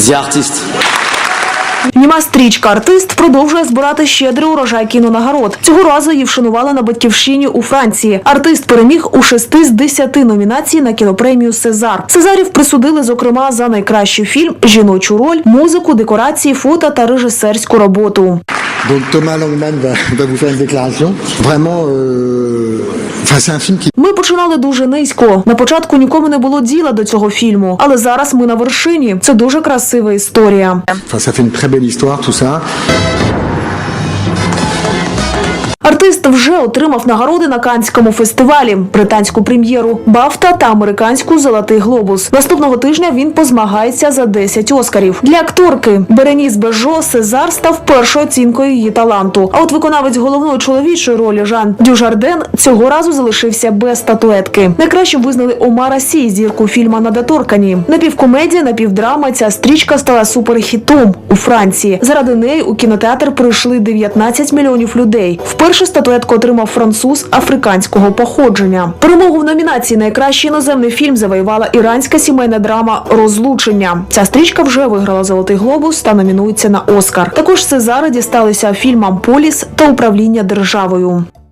The Artist. Німа стрічка артист продовжує збирати щедрий урожай кінонагород. Цього разу її вшанували на батьківщині у Франції. Артист переміг у шести з десяти номінацій на кінопремію Сезар. Сезарів присудили зокрема за найкращий фільм, жіночу роль, музику, декорації, фото та режисерську роботу. Donc Thomas Langman va, va vous faire une déclaration. Vraiment, euh, Ми починали дуже низько. На початку нікому не було діла до цього фільму, але зараз ми на вершині. Це дуже красива історія. Артист вже отримав нагороди на Канському фестивалі, британську прем'єру Бафта та американську Золотий глобус. Наступного тижня він позмагається за 10 оскарів. Для акторки Береніс Бежо Сезар став першою оцінкою її таланту. А от виконавець головної чоловічої ролі Жан Дюжарден цього разу залишився без статуетки. Найкращим визнали Омара Сі, зірку фільма Недоторкані. Напівкомедія, напівдрама. Ця стрічка стала суперхітом у Франції. Заради неї у кінотеатр прийшли 19 мільйонів людей. Вперше статуетку отримав француз африканського походження. Перемогу в номінації Найкращий іноземний фільм завоювала іранська сімейна драма Розлучення. Ця стрічка вже виграла золотий глобус та номінується на Оскар. Також Сезари дісталися фільмам Поліс та управління державою.